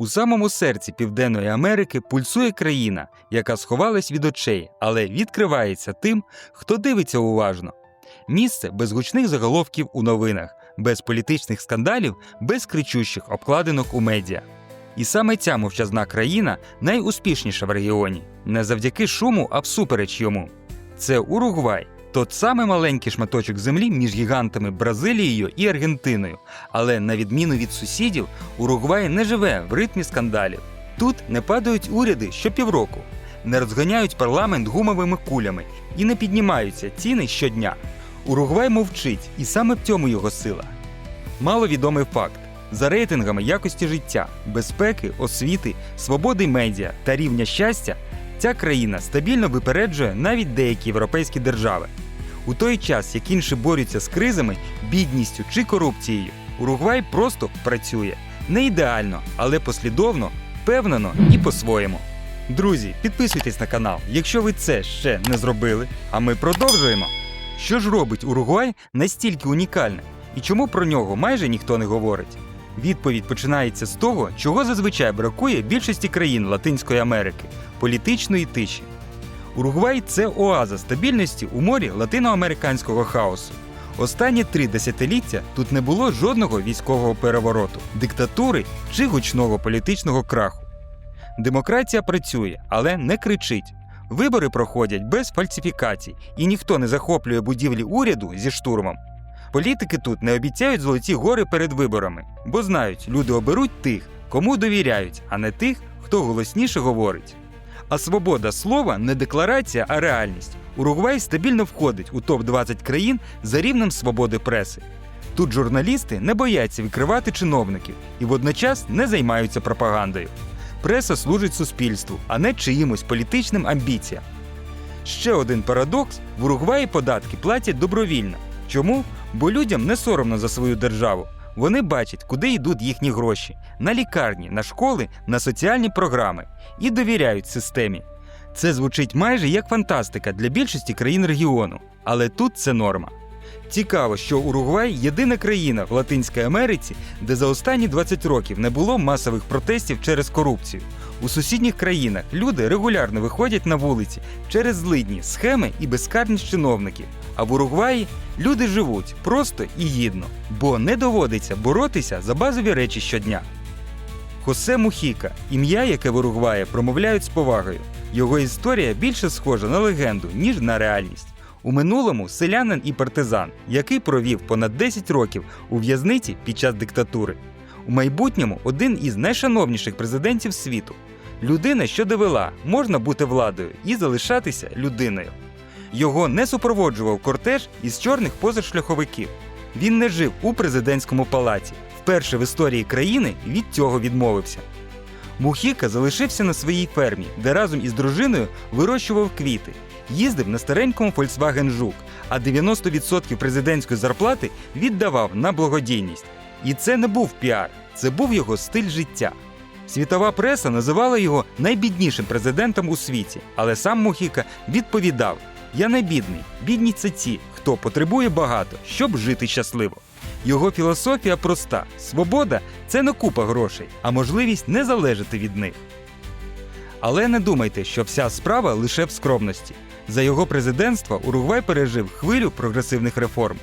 У самому серці Південної Америки пульсує країна, яка сховалась від очей, але відкривається тим, хто дивиться уважно. Місце без гучних заголовків у новинах, без політичних скандалів, без кричущих обкладинок у медіа. І саме ця мовчазна країна найуспішніша в регіоні, не завдяки шуму, а всупереч йому. Це Уругвай, тот самий маленький шматочок землі між гігантами Бразилією і Аргентиною. Але на відміну від сусідів, Уругвай не живе в ритмі скандалів. Тут не падають уряди щопівроку, не розганяють парламент гумовими кулями і не піднімаються ціни щодня. Уругвай мовчить, і саме в цьому його сила. Маловідомий факт: за рейтингами якості життя, безпеки, освіти, свободи медіа та рівня щастя, ця країна стабільно випереджує навіть деякі європейські держави. У той час, як інші борються з кризами, бідністю чи корупцією, Уругвай просто працює не ідеально, але послідовно, впевнено і по-своєму. Друзі, підписуйтесь на канал, якщо ви це ще не зробили. А ми продовжуємо. Що ж робить Уругвай настільки унікальним? І чому про нього майже ніхто не говорить? Відповідь починається з того, чого зазвичай бракує більшості країн Латинської Америки політичної тиші. Уругвай це оаза стабільності у морі латиноамериканського хаосу. Останні три десятиліття тут не було жодного військового перевороту, диктатури чи гучного політичного краху. Демократія працює, але не кричить. Вибори проходять без фальсифікацій, і ніхто не захоплює будівлі уряду зі штурмом. Політики тут не обіцяють золоті гори перед виборами, бо знають, люди оберуть тих, кому довіряють, а не тих, хто голосніше говорить. А свобода слова не декларація, а реальність. Уругвай стабільно входить у топ-20 країн за рівнем свободи преси. Тут журналісти не бояться викривати чиновників і водночас не займаються пропагандою. Преса служить суспільству, а не чиїмось політичним амбіціям. Ще один парадокс: в Уругваї податки платять добровільно. Чому? Бо людям не соромно за свою державу. Вони бачать, куди йдуть їхні гроші: на лікарні, на школи, на соціальні програми і довіряють системі. Це звучить майже як фантастика для більшості країн регіону, але тут це норма. Цікаво, що Уругвай єдина країна в Латинській Америці, де за останні 20 років не було масових протестів через корупцію. У сусідніх країнах люди регулярно виходять на вулиці через злидні, схеми і безкарність чиновників. А в Уругваї люди живуть просто і гідно, бо не доводиться боротися за базові речі щодня. Хосе Мухіка ім'я, яке в Уругваї промовляють з повагою. Його історія більше схожа на легенду, ніж на реальність. У минулому селянин і партизан, який провів понад 10 років у в'язниці під час диктатури. У майбутньому один із найшановніших президентів світу. Людина, що довела, можна бути владою і залишатися людиною. Його не супроводжував кортеж із чорних позашляховиків. Він не жив у президентському палаці. Вперше в історії країни від цього відмовився. Мухіка залишився на своїй фермі, де разом із дружиною вирощував квіти, їздив на старенькому Volkswagen Жук, а 90% президентської зарплати віддавав на благодійність. І це не був піар, це був його стиль життя. Світова преса називала його найбіднішим президентом у світі, але сам Мухіка відповідав: Я не бідний, бідні це ті, хто потребує багато, щоб жити щасливо. Його філософія проста: свобода це не купа грошей, а можливість не залежати від них. Але не думайте, що вся справа лише в скромності. За його президентства Уругвай пережив хвилю прогресивних реформ.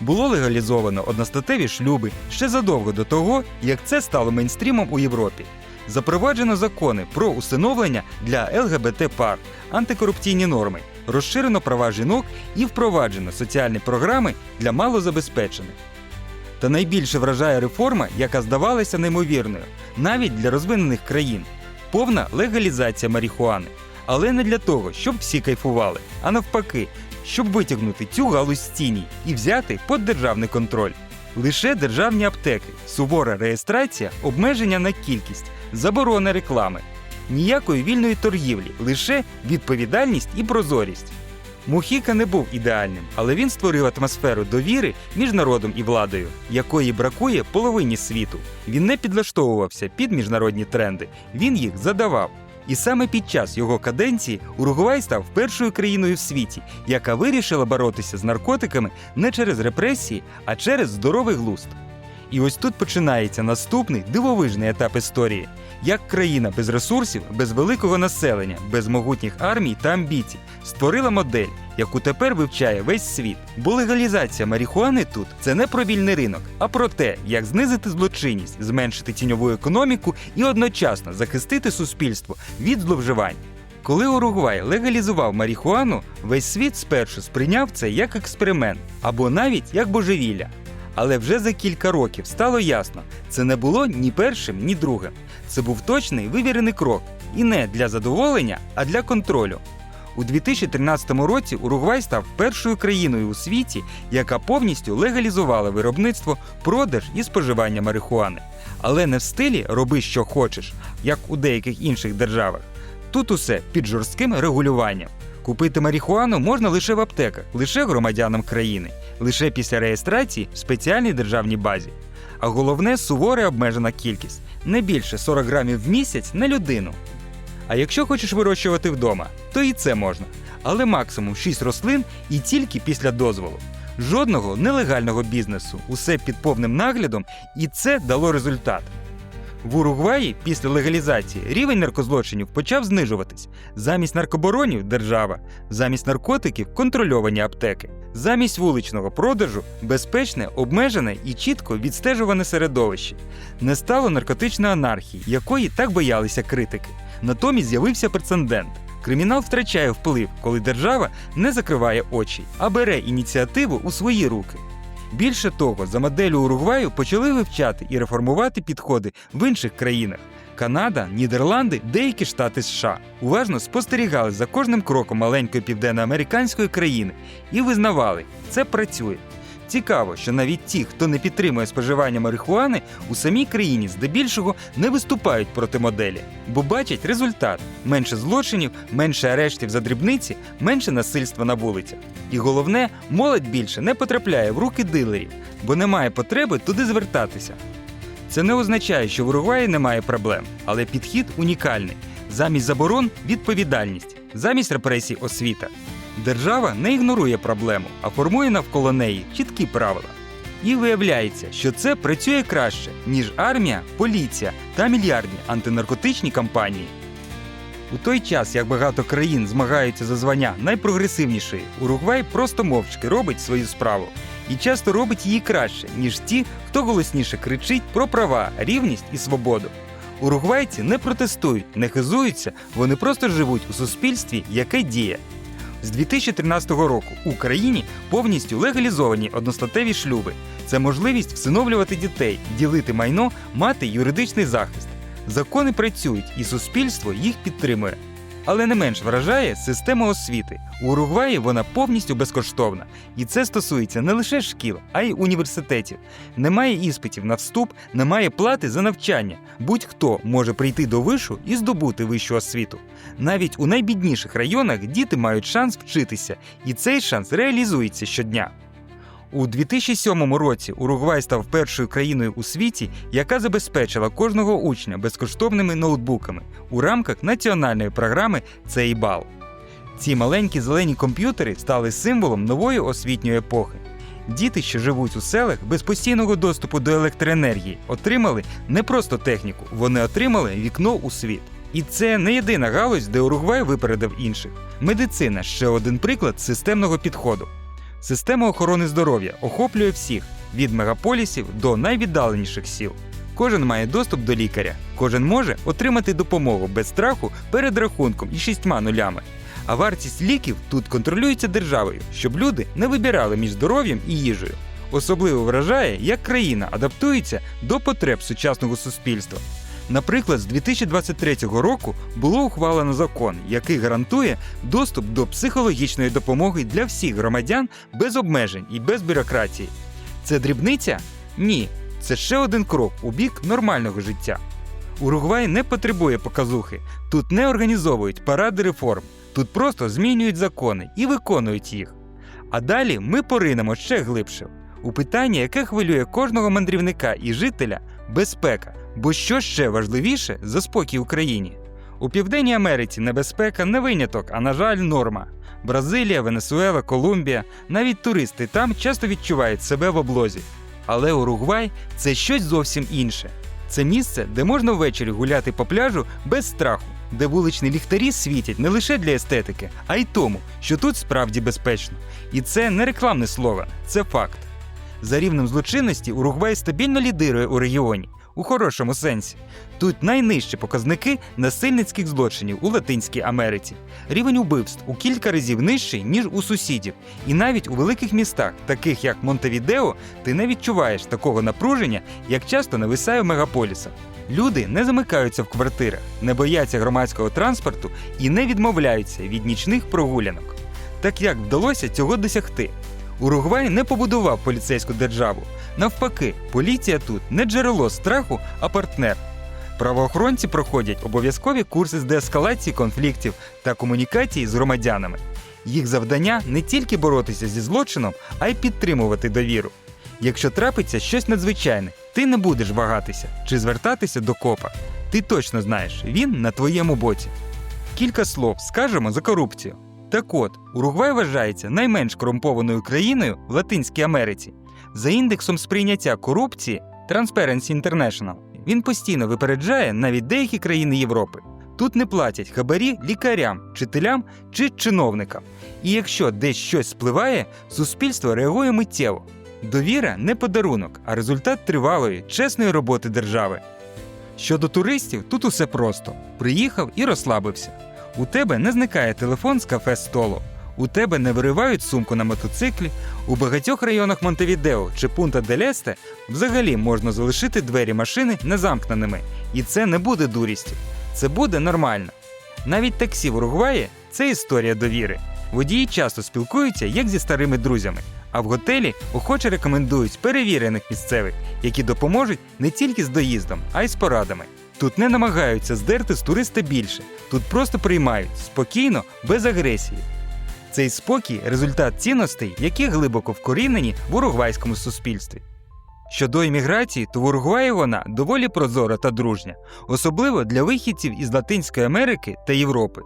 Було легалізовано одностатеві шлюби ще задовго до того, як це стало мейнстрімом у Європі. Запроваджено закони про усиновлення для ЛГБТ пар, антикорупційні норми, розширено права жінок і впроваджено соціальні програми для малозабезпечених. Та найбільше вражає реформа, яка здавалася неймовірною, навіть для розвинених країн повна легалізація марихуани. Але не для того, щоб всі кайфували, а навпаки, щоб витягнути цю галузь з тіні і взяти під державний контроль. Лише державні аптеки, сувора реєстрація, обмеження на кількість, заборона реклами. Ніякої вільної торгівлі, лише відповідальність і прозорість. Мухіка не був ідеальним, але він створив атмосферу довіри між народом і владою, якої бракує половині світу. Він не підлаштовувався під міжнародні тренди, він їх задавав. І саме під час його каденції Уругвай став першою країною в світі, яка вирішила боротися з наркотиками не через репресії, а через здоровий глузд. І ось тут починається наступний дивовижний етап історії. Як країна без ресурсів, без великого населення, без могутніх армій та амбіцій створила модель, яку тепер вивчає весь світ. Бо легалізація марихуани тут це не про вільний ринок, а про те, як знизити злочинність, зменшити тіньову економіку і одночасно захистити суспільство від зловживань. Коли Уругвай легалізував марихуану, весь світ спершу сприйняв це як експеримент або навіть як божевілля. Але вже за кілька років стало ясно, це не було ні першим, ні другим. Це був точний вивірений крок, і не для задоволення, а для контролю. У 2013 році Уругвай став першою країною у світі, яка повністю легалізувала виробництво, продаж і споживання марихуани. Але не в стилі роби, що хочеш, як у деяких інших державах. Тут усе під жорстким регулюванням. Купити марихуану можна лише в аптеках, лише громадянам країни, лише після реєстрації в спеціальній державній базі. А головне сувора обмежена кількість не більше 40 грамів в місяць на людину. А якщо хочеш вирощувати вдома, то і це можна. Але максимум 6 рослин і тільки після дозволу. Жодного нелегального бізнесу, усе під повним наглядом, і це дало результат. В Уругваї після легалізації рівень наркозлочинів почав знижуватись. Замість наркоборонів держава, замість наркотиків контрольовані аптеки, замість вуличного продажу безпечне, обмежене і чітко відстежуване середовище. Не стало наркотичної анархії, якої так боялися критики. Натомість з'явився прецедент. Кримінал втрачає вплив, коли держава не закриває очі, а бере ініціативу у свої руки. Більше того, за моделлю Уругваю почали вивчати і реформувати підходи в інших країнах. Канада, Нідерланди, деякі штати США уважно спостерігали за кожним кроком маленької південноамериканської країни і визнавали, це працює. Цікаво, що навіть ті, хто не підтримує споживання марихуани, у самій країні здебільшого не виступають проти моделі, бо бачать результат: менше злочинів, менше арештів за дрібниці, менше насильства на вулицях. І головне, молодь більше не потрапляє в руки дилерів, бо немає потреби туди звертатися. Це не означає, що в Уругваї немає проблем, але підхід унікальний. Замість заборон відповідальність, замість репресій освіта. Держава не ігнорує проблему, а формує навколо неї чіткі правила. І виявляється, що це працює краще, ніж армія, поліція та мільярдні антинаркотичні кампанії. У той час, як багато країн змагаються за звання найпрогресивнішої, Уругвай просто мовчки робить свою справу і часто робить її краще, ніж ті, хто голосніше кричить про права, рівність і свободу. Уругвайці не протестують, не хизуються, вони просто живуть у суспільстві, яке діє. З 2013 року в Україні повністю легалізовані одностатеві шлюби. Це можливість всиновлювати дітей, ділити майно, мати юридичний захист. Закони працюють, і суспільство їх підтримує. Але не менш вражає система освіти. У Уругваї вона повністю безкоштовна. І це стосується не лише шкіл, а й університетів. Немає іспитів на вступ, немає плати за навчання. Будь-хто може прийти до вишу і здобути вищу освіту. Навіть у найбідніших районах діти мають шанс вчитися, і цей шанс реалізується щодня. У 2007 році Уругвай став першою країною у світі, яка забезпечила кожного учня безкоштовними ноутбуками у рамках національної програми «Цей бал». Ці маленькі зелені комп'ютери стали символом нової освітньої епохи. Діти, що живуть у селах без постійного доступу до електроенергії, отримали не просто техніку, вони отримали вікно у світ. І це не єдина галузь, де Уругвай випередив інших. Медицина ще один приклад системного підходу. Система охорони здоров'я охоплює всіх від мегаполісів до найвіддаленіших сіл. Кожен має доступ до лікаря, кожен може отримати допомогу без страху перед рахунком і шістьма нулями. А вартість ліків тут контролюється державою, щоб люди не вибирали між здоров'ям і їжею. Особливо вражає, як країна адаптується до потреб сучасного суспільства. Наприклад, з 2023 року було ухвалено закон, який гарантує доступ до психологічної допомоги для всіх громадян без обмежень і без бюрократії. Це дрібниця? Ні, це ще один крок у бік нормального життя. Уругвай не потребує показухи, тут не організовують паради реформ, тут просто змінюють закони і виконують їх. А далі ми поринемо ще глибше у питання, яке хвилює кожного мандрівника і жителя безпека. Бо що ще важливіше за спокій в? У Південній Америці небезпека не виняток, а на жаль, норма. Бразилія, Венесуела, Колумбія, навіть туристи там часто відчувають себе в облозі. Але Уругвай це щось зовсім інше. Це місце, де можна ввечері гуляти по пляжу без страху, де вуличні ліхтарі світять не лише для естетики, а й тому, що тут справді безпечно. І це не рекламне слово, це факт. За рівнем злочинності Уругвай стабільно лідирує у регіоні, у хорошому сенсі. Тут найнижчі показники насильницьких злочинів у Латинській Америці. Рівень убивств у кілька разів нижчий, ніж у сусідів. І навіть у великих містах, таких як Монтевідео, ти не відчуваєш такого напруження, як часто нависає в мегаполісах. Люди не замикаються в квартирах, не бояться громадського транспорту і не відмовляються від нічних прогулянок. Так як вдалося цього досягти? Уругвай не побудував поліцейську державу. Навпаки, поліція тут не джерело страху, а партнер. Правоохоронці проходять обов'язкові курси з деескалації конфліктів та комунікації з громадянами. Їх завдання не тільки боротися зі злочином, а й підтримувати довіру. Якщо трапиться щось надзвичайне, ти не будеш вагатися чи звертатися до копа. Ти точно знаєш, він на твоєму боці. Кілька слов скажемо за корупцію. Так от, Уругвай вважається найменш корумпованою країною в Латинській Америці. За індексом сприйняття корупції Transparency International він постійно випереджає навіть деякі країни Європи. Тут не платять хабарі лікарям, вчителям чи чиновникам. І якщо десь щось спливає, суспільство реагує миттєво. Довіра не подарунок, а результат тривалої, чесної роботи держави. Щодо туристів, тут усе просто: приїхав і розслабився. У тебе не зникає телефон з кафе столу. У тебе не виривають сумку на мотоциклі. У багатьох районах Монтевідео чи Пунта дель Есте взагалі можна залишити двері машини незамкненими. І це не буде дурістю. Це буде нормально. Навіть таксі в Уругваї це історія довіри. Водії часто спілкуються як зі старими друзями, а в готелі охоче рекомендують перевірених місцевих, які допоможуть не тільки з доїздом, а й з порадами. Тут не намагаються здерти з туриста більше, тут просто приймають спокійно, без агресії. Цей спокій результат цінностей, які глибоко вкорінені в уругвайському суспільстві. Щодо імміграції, то в Уругваї вона доволі прозора та дружня, особливо для вихідців із Латинської Америки та Європи.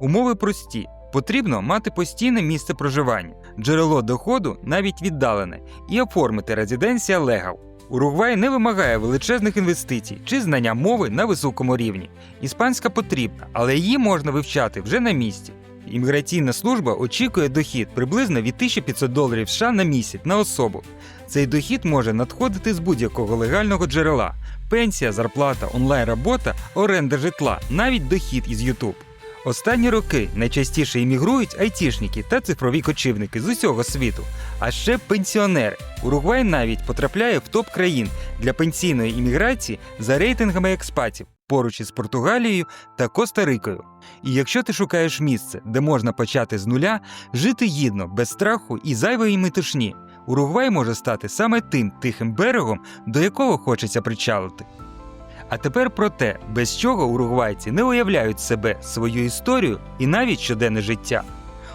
Умови прості. Потрібно мати постійне місце проживання, джерело доходу навіть віддалене, і оформити резиденція легал. Уругвай не вимагає величезних інвестицій чи знання мови на високому рівні. Іспанська потрібна, але її можна вивчати вже на місці. Імміграційна служба очікує дохід приблизно від 1500 доларів США на місяць на особу. Цей дохід може надходити з будь-якого легального джерела: пенсія, зарплата, онлайн-робота, оренда житла, навіть дохід із YouTube. Останні роки найчастіше іммігрують айтішники та цифрові кочівники з усього світу, а ще пенсіонери. Уругвай навіть потрапляє в топ країн для пенсійної імміграції за рейтингами експатів поруч із Португалією та Коста-Рикою. І якщо ти шукаєш місце, де можна почати з нуля, жити гідно, без страху і зайвої метушні, Уругвай може стати саме тим тихим берегом, до якого хочеться причалити. А тепер про те, без чого уругвайці не уявляють себе, свою історію і навіть щоденне життя.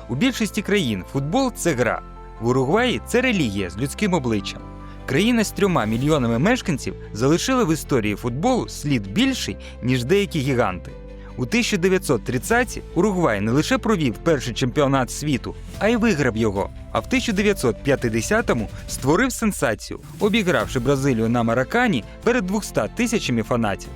У більшості країн футбол це гра. В Уругваї це релігія з людським обличчям. Країна з трьома мільйонами мешканців залишила в історії футболу слід більший, ніж деякі гіганти. У 1930-ті Уругвай не лише провів перший чемпіонат світу, а й виграв його. А в 1950-му створив сенсацію, обігравши Бразилію на Маракані перед 200 тисячами фанатів.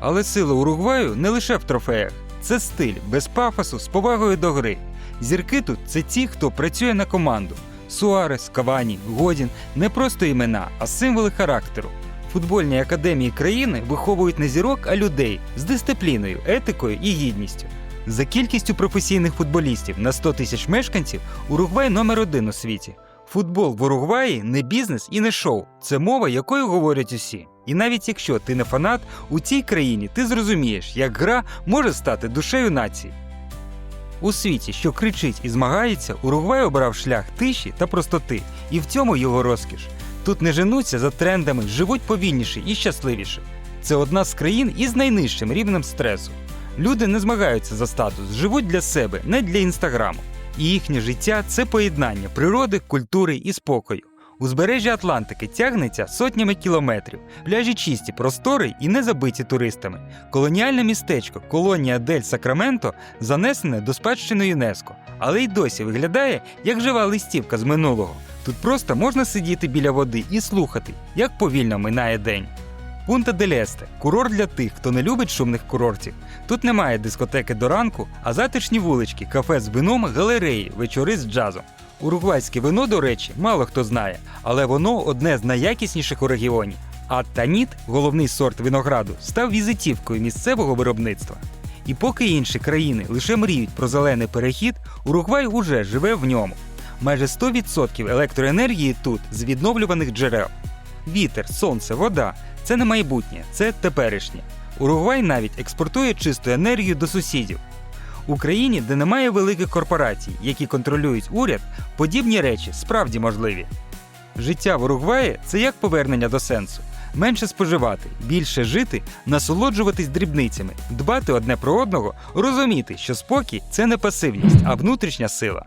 Але сила Уругваю не лише в трофеях, це стиль без пафосу з повагою до гри. Зірки тут це ті, хто працює на команду. Суарес, Кавані, Годін не просто імена, а символи характеру. Футбольні академії країни виховують не зірок, а людей з дисципліною, етикою і гідністю. За кількістю професійних футболістів на 100 тисяч мешканців Уругвай номер один у світі. Футбол в Уругваї не бізнес і не шоу, це мова, якою говорять усі. І навіть якщо ти не фанат, у цій країні ти зрозумієш, як гра може стати душею нації. У світі, що кричить і змагається, Уругвай обрав шлях тиші та простоти, і в цьому його розкіш. Тут не женуться за трендами, живуть повільніше і щасливіше. Це одна з країн із найнижчим рівнем стресу. Люди не змагаються за статус, живуть для себе, не для інстаграму. І їхнє життя це поєднання природи, культури і спокою. Узбережжя Атлантики тягнеться сотнями кілометрів, пляжі чисті, простори і не забиті туристами. Колоніальне містечко, колонія Дель Сакраменто занесене до спадщини ЮНЕСКО, але й досі виглядає як жива листівка з минулого. Тут просто можна сидіти біля води і слухати, як повільно минає день. Пунта дель Есте – курорт для тих, хто не любить шумних курортів. Тут немає дискотеки до ранку, а затишні вулички, кафе з вином, галереї, вечори з джазом. Уругвайське вино, до речі, мало хто знає, але воно одне з найякісніших у регіоні. А таніт, головний сорт винограду, став візитівкою місцевого виробництва. І поки інші країни лише мріють про зелений перехід, Уругвай уже живе в ньому. Майже 100% електроенергії тут з відновлюваних джерел. Вітер, сонце, вода це не майбутнє, це теперішнє. Уругвай навіть експортує чисту енергію до сусідів. У країні, де немає великих корпорацій, які контролюють уряд, подібні речі справді можливі. Життя в Уругваї це як повернення до сенсу. Менше споживати, більше жити, насолоджуватись дрібницями, дбати одне про одного, розуміти, що спокій це не пасивність, а внутрішня сила.